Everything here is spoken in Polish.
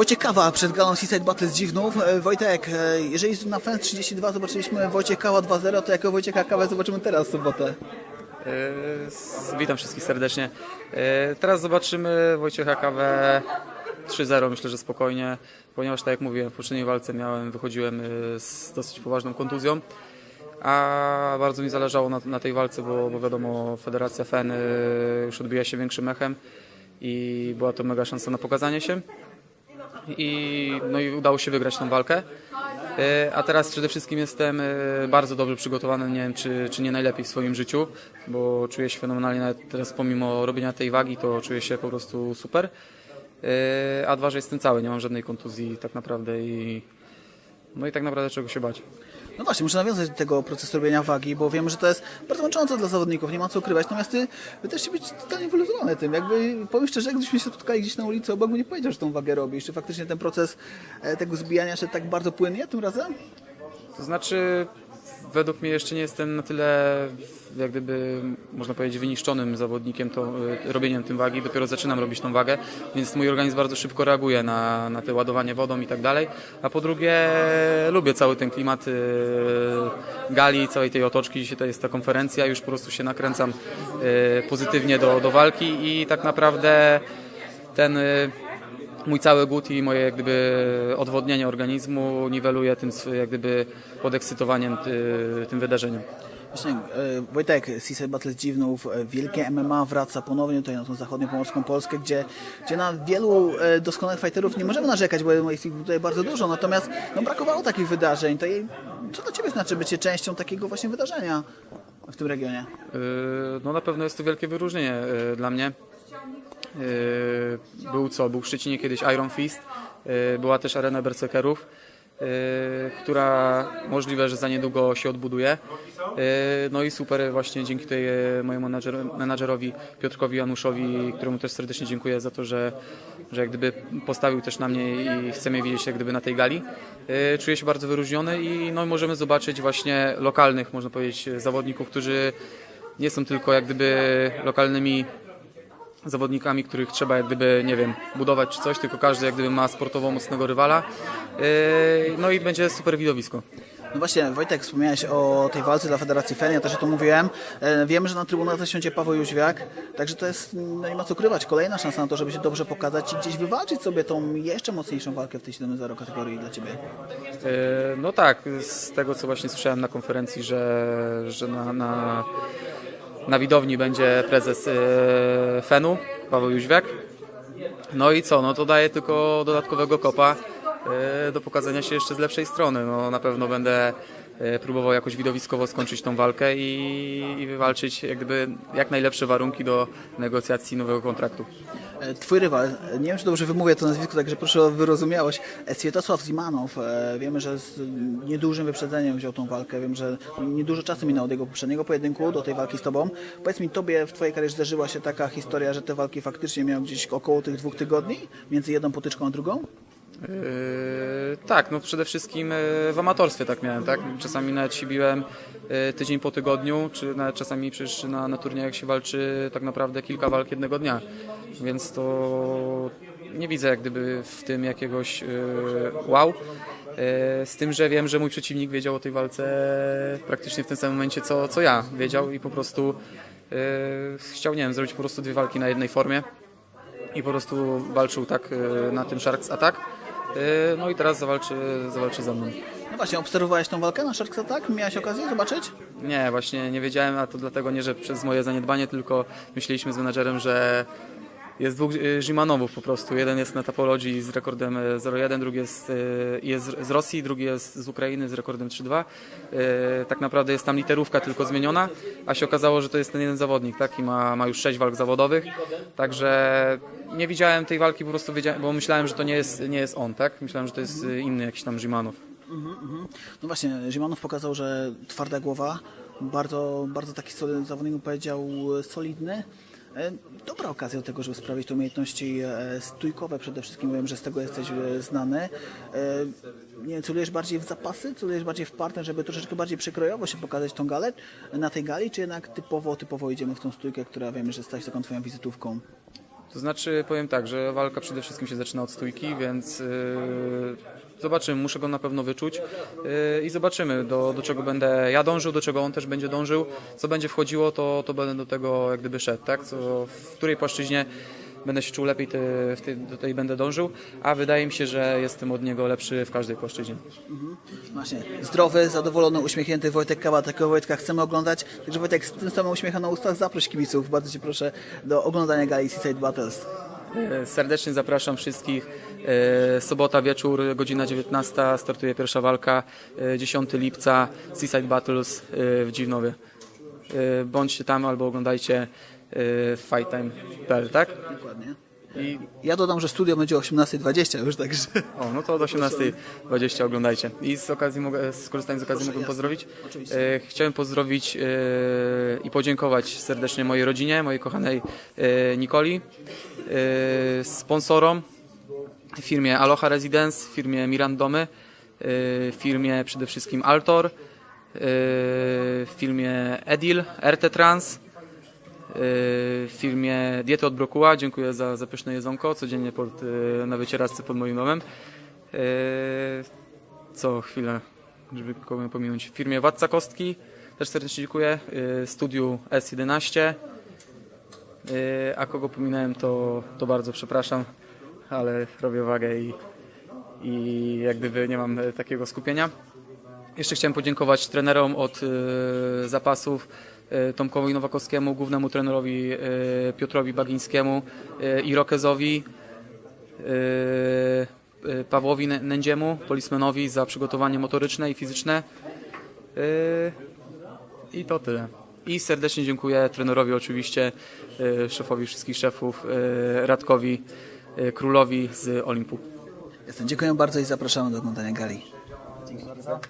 Wojciech Kawa przed galą Seaside Battle z Dziwnów. E, Wojtek, e, jeżeli na FEN 32 zobaczyliśmy Wojciech Kawa 2.0, to jakiego Wojciecha Kawę zobaczymy teraz w sobotę? E, Witam wszystkich serdecznie. Teraz zobaczymy Wojciecha Kawę 3-0, myślę, że spokojnie, ponieważ tak jak mówiłem, w poprzedniej walce miałem, wychodziłem z dosyć poważną kontuzją, a bardzo mi zależało na, na tej walce, bo, bo wiadomo, Federacja FEN już odbija się większym echem i była to mega szansa na pokazanie się. I, no i udało się wygrać tą walkę. E, A teraz przede wszystkim jestem e, bardzo dobrze przygotowany, nie wiem czy, czy nie najlepiej w swoim życiu, bo czuję się fenomenalnie, nawet teraz pomimo robienia tej wagi, to czuję się po prostu super. E, A dwa, że jestem cały, nie mam żadnej kontuzji tak naprawdę i no i tak naprawdę czego się bać. No właśnie, muszę nawiązać do tego procesu robienia wagi, bo wiemy, że to jest bardzo męczące dla zawodników, nie ma co ukrywać. Natomiast ty wydaje się być totalnie wyluzowany tym. Jakby, powiem szczerze, gdybyśmy się spotkali gdzieś na ulicy, obok bym nie powiedział, że tą wagę robisz. Czy faktycznie ten proces e, tego zbijania się tak bardzo płynnie tym razem? To znaczy, według mnie jeszcze nie jestem na tyle, jak gdyby, można powiedzieć, wyniszczonym zawodnikiem to, y, robieniem tym wagi. Dopiero zaczynam robić tą wagę, więc mój organizm bardzo szybko reaguje na, na te ładowanie wodą i tak dalej. A po drugie, lubię cały ten klimat y, gali, całej tej otoczki. Dzisiaj to jest ta konferencja, już po prostu się nakręcam y, pozytywnie do, do walki i tak naprawdę ten mój cały głód i moje jak gdyby odwodnienie organizmu niweluje tym jak gdyby podekscytowaniem ty, tym wydarzeniem. Właśnie, e, Wojtek, Seaside Battle z Dziwnów, e, wielkie MMA wraca ponownie tutaj na tą zachodnią pomorską Polskę, gdzie, gdzie na wielu e, doskonałych fighterów nie możemy narzekać, bo jest ich tutaj bardzo dużo, natomiast no, brakowało takich wydarzeń. To jej, co dla Ciebie znaczy bycie częścią takiego właśnie wydarzenia w tym regionie? No na pewno jest to wielkie wyróżnienie dla mnie. Yy, Był co? Był w Szczecinie kiedyś Iron Fist, yy, była też arena berserkerów, yy, która możliwe, że za niedługo się odbuduje. No i super właśnie dzięki tej e, mojemu menadżer- menadżerowi Piotrkowi Januszowi, któremu też serdecznie dziękuję za to, że, że jak gdyby postawił też na mnie i chce mnie widzieć jak gdyby na tej gali. Czuję się bardzo wyróżniony i no, możemy zobaczyć właśnie lokalnych, można powiedzieć, zawodników, którzy nie są tylko jak gdyby lokalnymi zawodnikami, których trzeba jak gdyby, nie wiem, budować czy coś, tylko każdy jak gdyby ma sportowo mocnego rywala. Yy, No i będzie super widowisko. No właśnie, Wojtek, wspomniałeś o tej walce dla Federacji FEN, ja też o tym mówiłem. E, Wiemy, że na trybunach zasiądzie Paweł Jóźwiak, także to jest, no nie ma co ukrywać, kolejna szansa na to, żeby się dobrze pokazać i gdzieś wywalczyć sobie tą jeszcze mocniejszą walkę w tej 7-0 kategorii dla Ciebie. Yy, No tak, z tego co właśnie słyszałem na konferencji, że, że na, na, na widowni będzie prezes yy, FEN-u, Paweł Jóźwiak. No i co, no to daje tylko dodatkowego kopa yy, do pokazania się jeszcze z lepszej strony. No na pewno będę próbował jakoś widowiskowo skończyć tą walkę i, i wywalczyć jak gdyby jak najlepsze warunki do negocjacji nowego kontraktu. E, Twój rywal, e, nie wiem czy dobrze wymówię to nazwisko, także proszę o wyrozumiałość, e, Swiatosław Zimanow, e, wiemy, że z niedużym wyprzedzeniem wziął tą walkę, wiem, że niedużo czasu minęło od jego poprzedniego pojedynku do tej walki z Tobą. Powiedz mi, Tobie w Twojej karierze zdarzyła się taka historia, że te walki faktycznie miały gdzieś około tych dwóch tygodni, między jedną potyczką a drugą? Yy, tak, no przede wszystkim yy, w amatorstwie tak miałem, tak? Czasami nawet się biłem yy, tydzień po tygodniu, czy nawet czasami przecież na, na turniejach się walczy tak naprawdę kilka walk jednego dnia, więc to nie widzę jak gdyby w tym jakiegoś yy, wow. Yy, Z tym, że wiem, że mój przeciwnik wiedział o tej walce praktycznie w tym samym momencie, co, co ja wiedział i po prostu yy, chciał, nie wiem, zrobić po prostu dwie walki na jednej formie i po prostu walczył tak y, na tym Sharks Attack. Y, No i teraz zawalczy, zawalczy ze mną. No właśnie, obserwowałeś tą walkę na Sharks Attack? Miałeś okazję zobaczyć? Nie, właśnie nie wiedziałem, a to dlatego nie, że przez moje zaniedbanie, tylko myśleliśmy z menadżerem, że jest dwóch y, Zimanowów po prostu. Jeden jest na Tapologii z rekordem y, 0-1, drugi jest, y, jest z Rosji, drugi jest z Ukrainy z rekordem 3-2. Y, Tak naprawdę jest tam literówka tylko zmieniona, a się okazało, że to jest ten jeden zawodnik, tak? I ma, ma już sześć walk zawodowych. Także nie widziałem tej walki, po prostu bo myślałem, że to nie jest, nie jest on, tak? Myślałem, że to jest inny jakiś tam Zimanow. No właśnie, Zimanow pokazał, że twarda głowa, bardzo, bardzo taki zawodnik, powiedział e, solidny. E, Dobra okazja do tego, żeby sprawić te umiejętności e, stójkowe przede wszystkim. Wiem, że z tego jesteś e, znany. Nie wiem, celujesz bardziej w zapasy, celujesz bardziej w partner, żeby troszeczkę bardziej przekrojowo się pokazać tą galę na tej gali, czy jednak typowo, typowo idziemy w tą stójkę, która wiemy, że stać taką twoją wizytówką? To znaczy, powiem tak, że walka przede wszystkim się zaczyna od stójki, więc yy, zobaczymy, muszę go na pewno wyczuć yy, i zobaczymy, do, do czego będę ja dążył, do czego on też będzie dążył. Co będzie wchodziło, to, to będę do tego jak gdyby szedł, tak? Co, w której płaszczyźnie będę się czuł lepiej, ty, w tej, do tej będę dążył, a wydaje mi się, że jestem od niego lepszy w każdej płaszczyźnie. Właśnie, zdrowy, zadowolony, uśmiechnięty Wojtek Kawa, takiego Wojtka chcemy oglądać. Także Wojtek, z tym samym uśmiechem na ustach zaproś kibiców, bardzo Cię proszę, do oglądania gali Seaside Battles. E, Serdecznie zapraszam wszystkich. E, Sobota wieczór, godzina 19, startuje pierwsza walka. E, 10 lipca, Seaside Battles e, w Dziwnowie. E, Bądźcie tam albo oglądajcie e, fighttime.pl, tak? Dokładnie. I, Ja dodam, że studio będzie o 18.20 już, także... o, no to od 18.20 oglądajcie. I z okazji mogę, skorzystając z okazji mogę jasne. pozdrowić. Oczywiście. E, Chciałem pozdrowić e, i podziękować serdecznie mojej rodzinie, mojej kochanej e, Nikoli, e, sponsorom, firmie Aloha Residence, firmie Mirandomy, e, firmie przede wszystkim Altor, e, firmie Edil, RT Trans, e, firmie Diety od Brokuła. Dziękuję za, za pyszne jedzonko, codziennie pod, e, na wycieraczce pod moim domem. E, Co chwilę, żeby kogo pominąć. W firmie Władca Kostki też serdecznie dziękuję. Studiu S11. E, A kogo pominąłem, to, to bardzo przepraszam, ale robię wagę i, i jak gdyby nie mam e, takiego skupienia. Jeszcze chciałem podziękować trenerom od zapasów, Tomkowi Nowakowskiemu, głównemu trenerowi e, Piotrowi Bagińskiemu e, i Rokezowi, e, e, Pawłowi Nę- Nędziemu, polismenowi za przygotowanie motoryczne i fizyczne. E, I to tyle. I serdecznie dziękuję trenerowi oczywiście, e, szefowi wszystkich szefów, e, Radkowi e, Królowi z Olimpu. Jestem. Dziękuję bardzo i zapraszamy do oglądania gali. Dzięki bardzo.